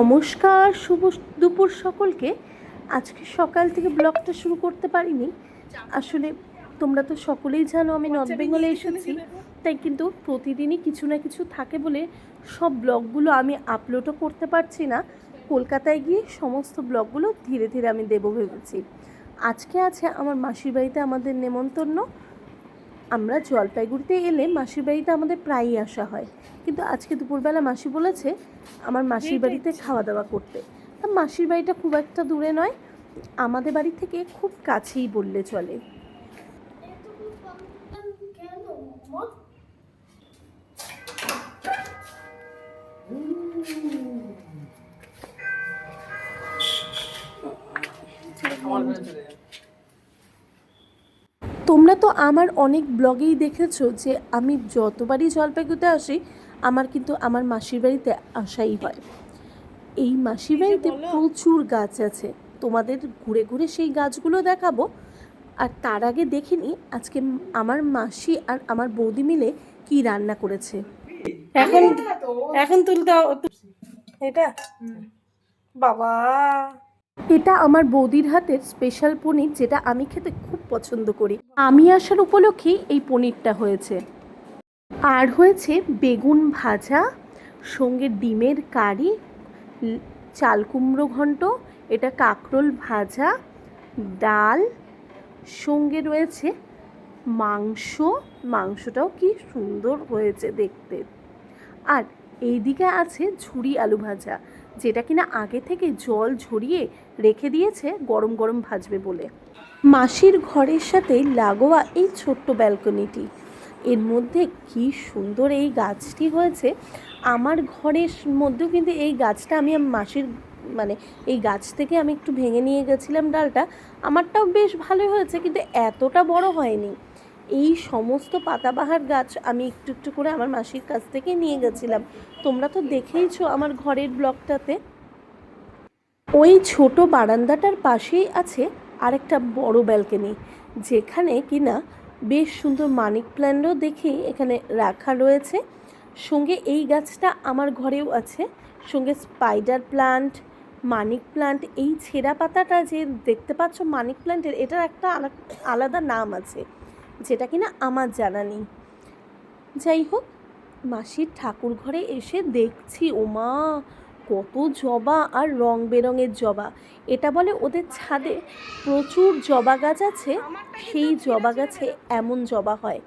নমস্কার শুভ দুপুর সকলকে। আজকে সকাল থেকে ব্লগটা শুরু করতে পারিনি। আসলে তোমরা তো সকলেই জানো আমি নর্থ বেঙ্গলে এসেছি। তাই কিন্তু প্রতিদিনই কিছু না কিছু থাকে বলে সব ব্লগগুলো আমি আপলোডও করতে পারছি না। কলকাতায় গিয়ে সমস্ত ব্লগগুলো ধীরে ধীরে আমি দেবো ভেবেছি। আজকে আছে আমার মাসির বাড়িতে আমাদের নেমন্তন্ন। আমরা জলপাইগুড়িতে এলে মাসির বাড়িতে আমাদের প্রায়ই আসা হয়। কিন্তু আজকে দুপুরবেলা মাসি বলেছে আমার মাসির বাড়িতে খাওয়া দাওয়া করতে। তা মাসির বাড়িটা খুব একটা দূরে নয় আমাদের বাড়ি থেকে খুব কাছেই বললে চলে। তোমরা তো আমার অনেক ব্লগেই দেখেছ যে আমি যতবারই জলপাইগুড়িতে আসি আমার কিন্তু আমার মাসির বাড়িতে আসাই হয়। এই মাসির বাড়িতে প্রচুর গাছ আছে। তোমাদের ঘুরে ঘুরে সেই গাছগুলো দেখাবো। আর তার আগে দেখিনি আজকে আমার মাসি আর আমার বৌদি মিলে কি রান্না করেছে। এখন এখন তুলতে এটা? বাবা! এটা আমার বৌদির হাতের স্পেশাল পনির যেটা আমি খেতে খুব পছন্দ করি। আমি আসার উপলক্ষেই এই পনিরটা হয়েছে। আর হয়েছে বেগুন ভাজা সঙ্গে ডিমের কারি চাল কুমড়ো ঘন্ট এটা কাঁকরোল ভাজা ডাল সঙ্গে রয়েছে মাংস। মাংসটাও কি সুন্দর হয়েছে দেখতে। আর এইদিকে আছে ঝুড়ি আলু ভাজা। যেটা কিনা আগে থেকে জল ঝরিয়ে রেখে দিয়েছে গরম গরম ভাজবে বলে। মাসির ঘরের সাথে লাগোয়া এই ছোট্ট ব্যালকনিটি। এর মধ্যে কি সুন্দর এই গাছটি হয়েছে। আমার ঘরের মধ্যেও কিন্তু এই গাছটা আমি মাসির মানে এই গাছ থেকে আমি একটু ভেঙে নিয়ে গেছিলাম ডালটা। আমারটাও বেশ ভালো হয়েছে, কিন্তু এতটা বড় হয়নি। এই সমস্ত পাতাবাহার গাছ আমি একটু একটু করে আমার মাসির কাছ থেকে নিয়ে গেছিলাম। তোমরা তো দেখেইছো আমার ঘরের ব্লকটাতে। ওই ছোট বারান্দাটার পাশেই আছে আরেকটা বড় ব্যালকনি, যেখানে কিনা বেশ সুন্দর মানিক প্ল্যান্টও দেখে এখানে রাখা রয়েছে। সঙ্গে এই গাছটা আমার ঘরেও আছে। সঙ্গে স্পাইডার প্লান্ট, মানিক প্লান্ট, এই ছেঁড়া পাতাটা যে দেখতে পাচ্ছ মানিক প্ল্যান্টের এটার একটা আলাদা নাম আছে। যেটা কিনা আমার জানা নেই। যাই হোক, মাসির ঠাকুর ঘরে এসে দেখছি, ওমা, কত জবা আর রং বেরঙের জবা। এটা বলে ওদের ছাদে প্রচুর জবা গাছ আছে, সেই জবা গাছে এমন জবা হয়।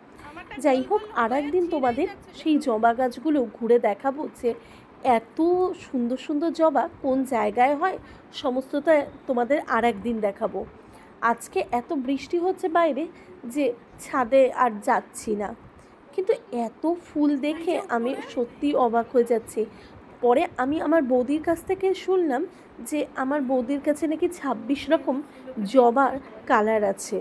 যাই হোক আর একদিন তোমাদের সেই জবা গাছগুলো ঘুরে দেখাবো যে এত সুন্দর সুন্দর জবা কোন জায়গায় হয়, সমস্তটা তোমাদের আর একদিন দেখাবো। আজকে এত বৃষ্টি হচ্ছে বাইরে যে ছাদে আর যাচ্ছি না। কিন্তু এত ফুল দেখে আমি সত্যি অবাক হয়ে যাচ্ছি। পরে আমি আমার বৌদির কাছ থেকে শুনলাম যে আমার বৌদির কাছে নাকি ছাব্বিশ রকম জবার কালার আছে।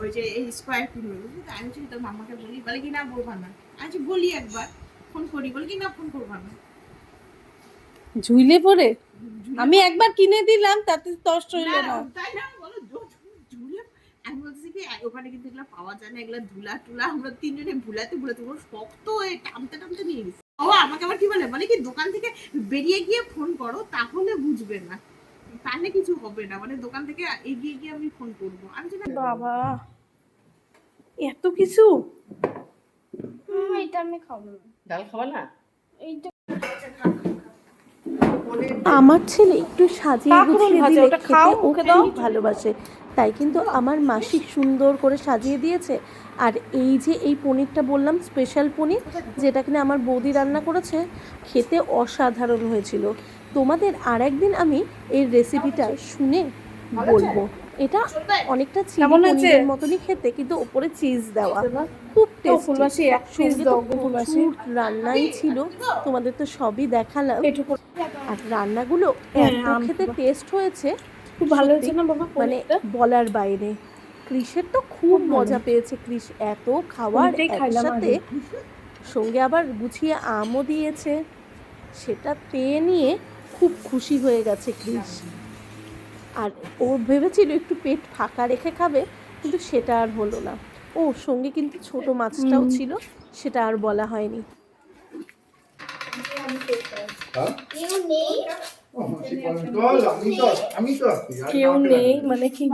ওই যে এই স্কোয়ার কিনবে বুঝলি তো? আমি বলছি তোর মামাকে বলি বলে কি না বলবা না? বলি একবার ফোন করি বলে কি না ফোন করবা না? ঝুলে পড়ে? আমি একবার কিনে দিলাম তাতে তষ্ট হইল না, তাই না বলো ঝু- ঝু- ঝুলে আমি বলছি কি ওখানে কিন্তু এগুলো পাওয়া যায় না এগুলো ধুলা টুলা আমরা তিনজনে ভুলাতে ভুলাতে পুরো শক্ত হয়ে টানতে টানতে নিয়ে গেছি ও আমাকে আবার কি বলে বলে কি দোকান থেকে বেরিয়ে গিয়ে ফোন করো তাহলে বুঝবে না। তাহলে কিছু হবে না মানে দোকান থেকে এগিয়ে গিয়ে আমি ফোন করব। আমি যেটা বাবা এত কিছু? এটা আমি খাব। না ডাল খাবা না? এইটা আমার ছেলে একটু সাজিয়ে গুছিয়ে দিলে খেতে ও ওকে খুব ভালোবাসে। তাই কিন্তু আমার মাসি সুন্দর করে সাজিয়ে দিয়েছে। আর এই যে এই পনিরটা বললাম স্পেশাল পনির যেটা কিনা আমার বৌদি রান্না করেছে খেতে অসাধারণ হয়েছিল। তোমাদের আর একদিন আমি এই রেসিপিটা শুনে বলব। এটা অনেকটা চিলি মতনই খেতে কিন্তু ওপরে চিজ দেওয়া। খুব তো টেস্টি প্রচুর রান্নাই ছিল। তোমাদের তো সবই দেখালাম। আর রান্নাগুলো হ্যাঁ, এত খেতে টেস্ট হয়েছে খুব ভালো হয়েছে না বাবা মানে বলার বাইরে। ক্রিসের তো খুব খুব মজা পেয়েছে ক্রিস এত খাওয়ার একসাথে। সঙ্গে আবার গুছিয়ে আমও দিয়েছে। সেটা পেয়ে নিয়ে খুব খুশি হয়ে গেছে ক্রিস আর ও ভেবেছিল একটু পেট ফাঁকা রেখে খাবে কিন্তু সেটা আর হলো না। ও সঙ্গে কিন্তু ছোট মাছটাও ছিল সেটা আর বলা হয়নি। হ্যাঁ? কেউ নেই। মানে কি?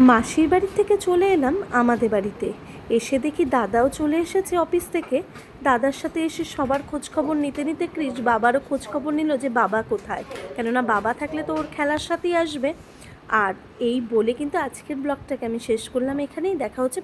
মাসির বাড়ি থেকে চলে এলাম আমাদের বাড়িতে। এসে দেখি দাদাও চলে এসেছে অফিস থেকে। দাদার সাথে এসে সবার খোঁজখবর নিতে নিতে ক্রিস বাবারও খোঁজখবর নিল যে বাবা কোথায়। কেননা বাবা থাকলে তো ওর খেলার সাথেই আসবে। আর এই বলে কিন্তু আজকের ব্লগটাকে আমি শেষ করলাম। এখানেই দেখা হচ্ছে